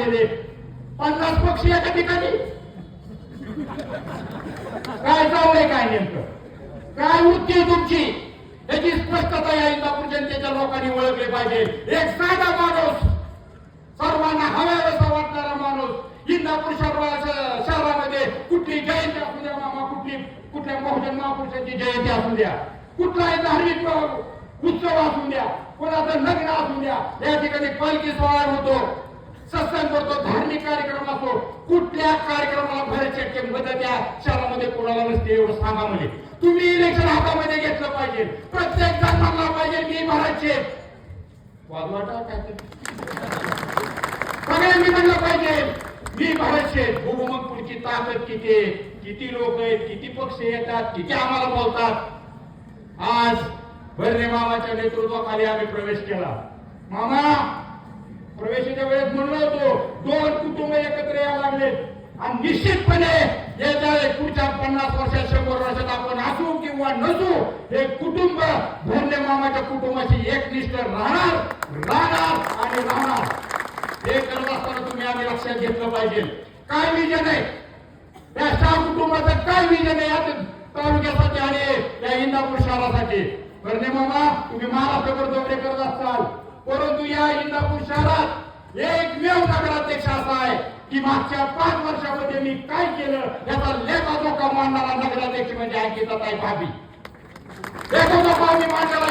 पन्नास पक्षी एका ठिकाणी. काय चाललंय काय नेमकं? काय वृत्ती तुमची? याची स्पष्टता या इंदापूर जनतेच्या लोकांनी ओळखले पाहिजे. एक साधा माणूस सर्वांना हव्यासा वाटणारा माणूस इंदापूर शहरामध्ये कुठली जयंती असू द्या मामा कुठली कुठल्या बहुजन महापुरुषांची जयंती असू द्या कुठलाही धार्मिक उत्सव असू द्या कोणाचं लग्न असू द्या या ठिकाणी पालखी सोहळा होतो. सत्संग करतो धार्मिक कार्यक्रम असो कुठल्या कार्यक्रमाला भरत मदत या शहरामध्ये कोणाला नसते एवढं सांगा म्हणजे तुम्ही इलेक्शन हातामध्ये घेतलं पाहिजे. प्रत्येक जण म्हणला पाहिजे मी भरायचे. वाजवाटा काय सगळ्यांनी म्हणलं पाहिजे मी भरायचे. बघू मग पुढची ताकद किती किती लोक आहेत किती पक्ष येतात किती आम्हाला बोलतात. आज भरणे मामाच्या नेतृत्वाखाली आम्ही प्रवेश केला. मामा प्रवेशाच्या वेळेस म्हणलो होतो दोन कुटुंब एकत्र यायला लागले. आणि निश्चितपणे येत्या पुढच्या पन्नास वर्षात शंभर वर्षात आपण असू किंवा नसू हे कुटुंब भरणे मामाच्या कुटुंबाशी एकनिष्ठ राहणार राहणार आणि राहणार. हे करत असताना तुम्ही आम्ही लक्षात घेतलं पाहिजे. काय विजन आहे? या शाह कुटुंबाचं काय विजन आहे? या तालुक्यासाठी आणि या इंदापूर शहरासाठी. करणे मामा तुम्ही महाराष्ट्रभर दौरे करत असाल. परंतु या इंदापूर शहरात एकमेव नगराध्यक्ष असा आहे की मागच्या पाच वर्षामध्ये मी काय केलं याचा लेखा जोखा मांडणारा नगराध्यक्ष म्हणजे अंकिताताई भाभी. एखादा पाहुणे मांडायला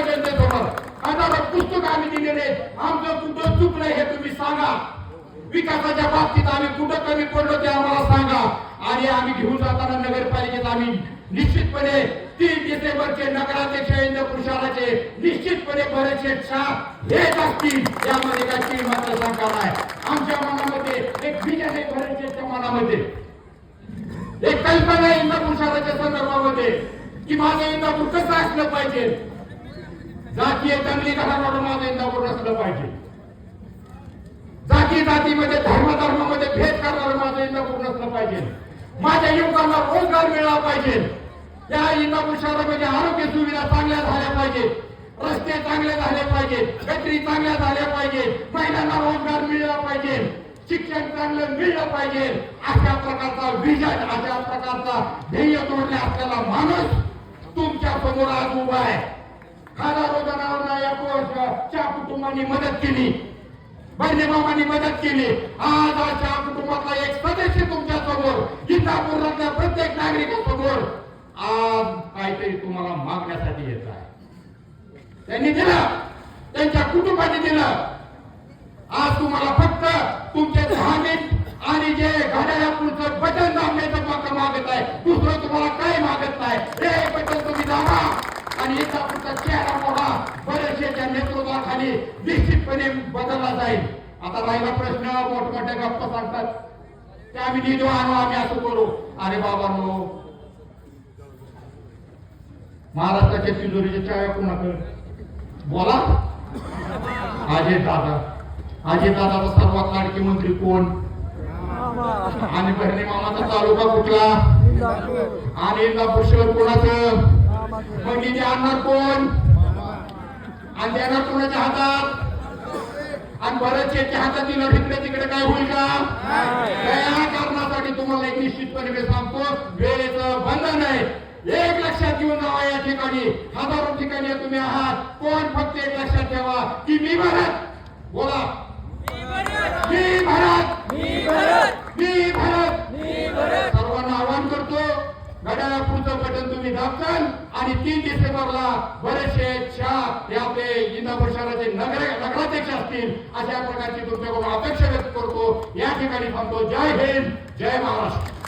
आता पुस्तक आम्ही दिलेले आमचं कुठं चुकलं हे तुम्ही सांगा. विकासाच्या बाबतीत आम्ही कुठं कमी पडलो ते आम्हाला सांगा. आणि आम्ही घेऊन जाताना नगरपालिकेत आम्ही निश्चितपणे तीन डिसेंबरचे नगराध्यक्ष इंद्र पुरुषाराचे निश्चितपणे बरेचसे शाह हेच असतील. यामध्ये काही मात्र शंका आहे. आमच्या मनामध्ये एक विजन आहे बरेचच्या मनामध्ये. एक कल्पना आहे पुरुषाराच्या संदर्भामध्ये की माझं इंदापूर कसं असलं पाहिजे? जातीय दंगली घराकडून माझं इंदापूर असलं पाहिजे. जाती जातीमध्ये धर्म धर्मामध्ये भेद करणारं माझं इंदापूर नसलं पाहिजे. माझ्या युवकांना रोजगार मिळाला पाहिजे. या इंदापूर शहरामध्ये आरोग्य सुविधा चांगल्या झाल्या पाहिजे. रस्ते चांगले झाले पाहिजे. गटरी चांगल्या झाल्या पाहिजे. महिलांना रोजगार मिळला पाहिजे. शिक्षण चांगलं मिळलं पाहिजे. अशा प्रकारचा विजन अशा प्रकारचा ध्येय तोडले असलेला माणूस तुमच्यासमोर आज उभा आहे. हजारो जणांना या कोर्सच्या कुटुंबांनी मदत केली. बहिणी मामांनी मदत केली. आज अशा कुटुंबातला एक सदस्य तुमच्यासमोर इंदापूर प्रत्येक नागरिकासमोर. आज काहीतरी तुम्हाला मागण्यासाठी येत आहे. त्यांनी दिलं. त्यांच्या कुटुंबाने दिलं. आज तुम्हाला फक्त तुमचे दहा मिनिट आणि जे घड्याला पुढचं बटन दाबण्याचं माग मागत आहे दुसरं तुम्हाला काय मागत नाही हे बटन तुम्ही दाबा आणि याचा पुढचा चेहरा मोडा. बरेचशेच्या नेतृत्वाखाली निश्चितपणे बदलला जाईल. आता राहिला प्रश्न मोठमोठ्या गप्पा सांगतात ते आम्ही निधी आणू आम्ही असं करू. अरे बाबा नो. महाराष्ट्राच्या तिजोरीच्या चाव्या कोणाकडे? बोला. अजय दादा. अजय दादाचा सर्वात लाडकी मंत्री कोण? आणि बहिणी मामाचा तालुका कुठला? आणि इंदापूर शहर कोणाचं? मग निधी आणणार कोण? आणि देणार कोणाच्या हातात? आणि बरेचशेच्या हातात दिलं तिकडे तिकडे काय होईल का? या कारणासाठी तुम्हाला एक निश्चितपणे मी सांगतो वेळेचं बंधन आहे. एक लक्षात घेऊन जावा या ठिकाणी. हजारो ठिकाणी तुम्ही आहात. कोण फक्त एक लक्षात ठेवा की मी भारत. बोला. मी भारत. मी भारत. सर्वांना आवाहन करतो घड्याला पुढचं बटन तुम्ही दाबताल आणि तीन डिसेंबरला बरेचसे शाह हे आपले जिल्हा शहराचे नगर नगराध्यक्ष असतील अशा प्रकारची तुमच्याकडून अपेक्षा व्यक्त करतो. या ठिकाणी थांबतो. जय हिंद जय महाराष्ट्र.